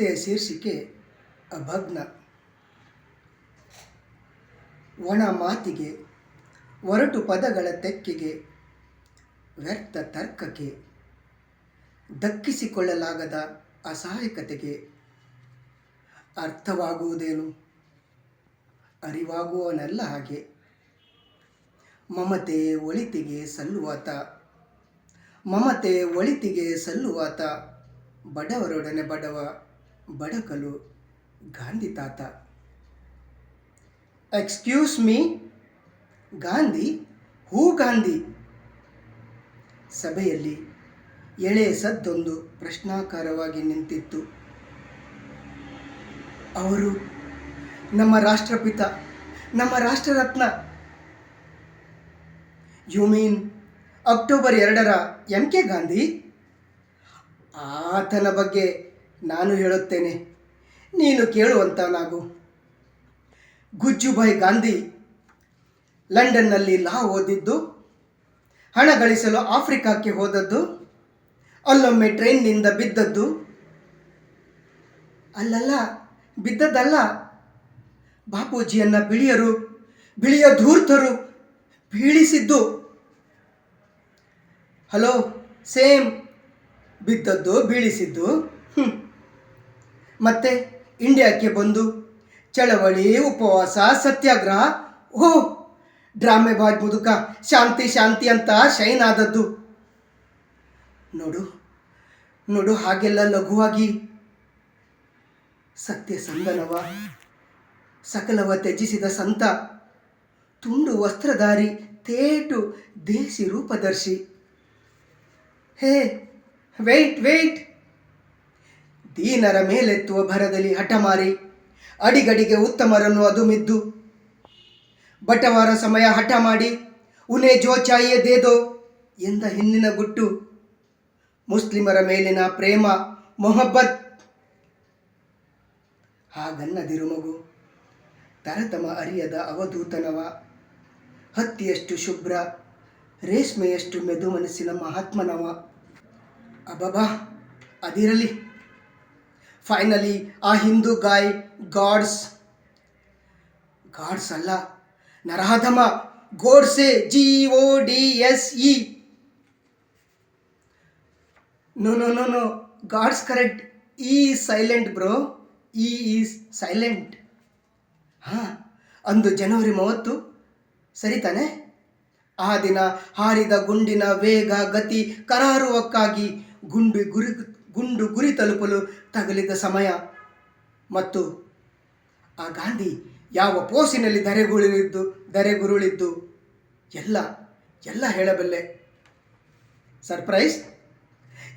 ಕವಿತೆಯ ಶೀರ್ಷಿಕೆ ಅಭಗ್ನ. ಒಣ ಮಾತಿಗೆ, ಒರಟು ಪದಗಳ ತೆಕ್ಕೆಗೆ, ವ್ಯರ್ಥ ತರ್ಕಕ್ಕೆ, ದಕ್ಕಿಸಿಕೊಳ್ಳಲಾಗದ ಅಸಹಾಯಕತೆಗೆ, ಅರ್ಥವಾಗುವುದೇನು? ಅರಿವಾಗುವವನಲ್ಲ ಹಾಗೆ. ಮಮತೆ ಒಳಿತಿಗೆ ಸಲ್ಲುವಾತ, ಮಮತೆ ಒಳಿತಿಗೆ ಸಲ್ಲುವಾತ, ಬಡವರೊಡನೆ ಬಡವ ಬಡಕಲು ಗಾಂಧಿ ತಾತ. Excuse me Gandhi who Gandhi? ಸಭೆಯಲ್ಲಿ ಎಳೆ ಸದ್ದೊಂದು ಪ್ರಶ್ನಾಕಾರವಾಗಿ ನಿಂತಿತ್ತು. ಅವರು, ನಮ್ಮ ರಾಷ್ಟ್ರಪಿತ, ನಮ್ಮ ರಾಷ್ಟ್ರರತ್ನ. ಯು ಮೀನ್ ಅಕ್ಟೋಬರ್ ಎರಡರ ಎಂ ಕೆ ಗಾಂಧಿ? ಆತನ ಬಗ್ಗೆ ನಾನು ಹೇಳುತ್ತೇನೆ. ನೀನು ಕೇಳುವಂತನಾಗು ಗುಜ್ಜುಭಾಯ್ ಗಾಂಧಿ ಲಂಡನ್ನಲ್ಲಿ ಲಾ ಓದಿದ್ದು, ಹಣ ಗಳಿಸಲು ಆಫ್ರಿಕಾಕ್ಕೆ ಹೋದದ್ದು, ಅಲ್ಲೊಮ್ಮೆ ಟ್ರೈನ್ನಿಂದ ಬಿದ್ದದ್ದು. ಅಲ್ಲಲ್ಲ, ಬಿದ್ದದ್ದಲ್ಲ. ಬಾಪೂಜಿಯನ್ನ ಬಿಳಿಯರು, ಬಿಳಿಯ ಧೂರ್ತರು ಬೀಳಿಸಿದ್ದು. Hello, same. ಬಿದ್ದದ್ದು, ಬೀಳಿಸಿದ್ದು. ಮತ್ತೆ ಇಂಡಿಯಾಕ್ಕೆ ಬಂದು ಚಳವಳಿ, ಉಪವಾಸ, ಸತ್ಯಾಗ್ರಹ ಓ ಡ್ರಾಮೆ ಬಾಯ್ ಮುದುಕ, ಶಾಂತಿ ಶಾಂತಿ ಅಂತ ಶೈನ್ ಆದದ್ದು. ನೋಡು ನೋಡು ಹಾಗೆಲ್ಲ ಲಘುವಾಗಿ. ಸತ್ಯ ಸಂದನವ ಸಕಲವ ತ್ಯಜಿಸಿದ ಸಂತ, ತುಂಡು ವಸ್ತ್ರಧಾರಿ, ತೇಟು ದೇಸಿ ರೂಪದರ್ಶಿ. ಹೇ ವೇಟ್ ವೇಟ್ ದೀನರ ಮೇಲೆತ್ತುವ ಭರದಲ್ಲಿ ಹಠಮಾರಿ ಅಡಿಗಡಿಗೆ ಉತ್ತಮರನ್ನು ಅದುಮಿದ್ದು. ಬಟವಾರ ಸಮಯ ಹಠ ಮಾಡಿ, ಉನೆ ಜೋಚಾಯಿಯ ಚಾಯೇ ದೇದೋ ಎಂದ ಹಿಂದಿನ ಗುಟ್ಟು. ಮುಸ್ಲಿಮರ ಮೇಲಿನ ಪ್ರೇಮ, ಮೊಹಬ್ಬತ್. ಹಾಗನ್ನದಿರು ಮಗು, ತರತಮ ಅರಿಯದ ಅವಧೂತನವ. ಹತ್ತಿಯಷ್ಟು ಶುಭ್ರ, ರೇಷ್ಮೆಯಷ್ಟು ಮೆದು ಮನಸ್ಸಿನ ಮಹಾತ್ಮನವ. ಅಬಬಾ, ಅದಿರಲಿ. ಫೈನಲಿ ಆ ಹಿಂದೂ ಗಾಯ್ ಗಾಡ್ಸ್ ಗಾಡ್ಸ್ ಅಲ್ಲ ನರಾಧಮ Godse G O D S E no no no no gods correct E silent bro E is silent ಹಾಂ, ಅಂದು ಜನವರಿ ಮೂವತ್ತು, ಸರಿ ತಾನೆ? ಆ ದಿನ ಹಾರಿದ ಗುಂಡಿನ ವೇಗ, ಗತಿ, ಕರಾರುವಕ್ಕಾಗಿ ಗುಂಡು ಗುರಿ ಗುಂಡು ಗುರಿ ತಲುಪಲು ತಗಲಿದ ಸಮಯ. ಮತ್ತು ಆ ಗಾಂಧಿ ಯಾವ ಪೋಸಿನಲ್ಲಿ ಧರೆಗುರುಳಿದ್ದು ಧರೆಗುರುಳಿದ್ದು? ಎಲ್ಲ ಎಲ್ಲ ಹೇಳಬಲ್ಲೆ. Surprise?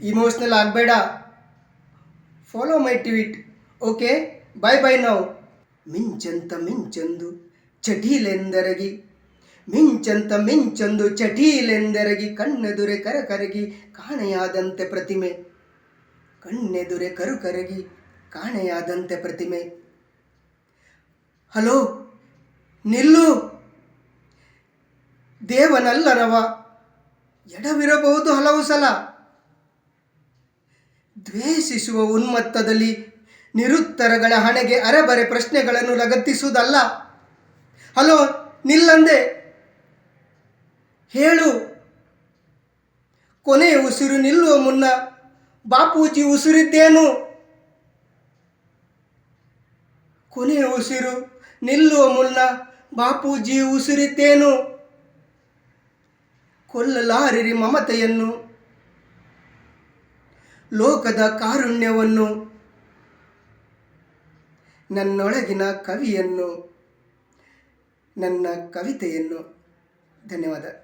Emotional ಆಗಬೇಡ. Follow my tweet okay bye bye now ಮಿಂಚಂತ ಮಿಂಚಂದು ಚಟೀಲೆಂದರಗಿ. ಮಿಂಚಂತ ಮಿಂಚಂದು ಚಟೀಲೆಂದರಗಿ. ಕಣ್ಣೆದುರೆ ಕರಕರಗಿ ಕಾಣೆಯಾದಂತೆ ಪ್ರತಿಮೆ. ಕಣ್ಣೆದುರೆ ಕರು ಕರಗಿ ಕಾಣೆಯಾದಂತೆ ಪ್ರತಿಮೆ. ಹಲೋ, ನಿಲ್ಲು. ದೇವನಲ್ಲರವ, ಎಡವಿರಬಹುದು ಹಲವು ಸಲ. ದ್ವೇಷಿಸುವ ಉನ್ಮತ್ತದಲ್ಲಿ ನಿರುತ್ತರಗಳ ಹಣೆಗೆ ಅರೆಬರೆ ಪ್ರಶ್ನೆಗಳನ್ನು ಲಗತ್ತಿಸುವುದಲ್ಲ. ಹಲೋ, ನಿಲ್ಲಂದೆ. ಹೇಳು. ಕೊನೆಯ ಉಸಿರು ನಿಲ್ಲುವ ಮುನ್ನ ಬಾಪೂಜಿ ಉಸಿರಿದ್ದೇನು? ಕೊನೆಯ ಉಸಿರು ನಿಲ್ಲುವ ಮುನ್ನ ಬಾಪೂಜಿ ಉಸಿರಿದ್ದೇನು? ಕೊಲ್ಲಲಾರಿರಿ ಮಮತೆಯನ್ನು. ಲೋಕದ ಕಾರುಣ್ಯವನ್ನು. ನನ್ನೊಳಗಿನ ಕವಿಯನ್ನು. ನನ್ನ ಕವಿತೆಯನ್ನು. ಧನ್ಯವಾದ.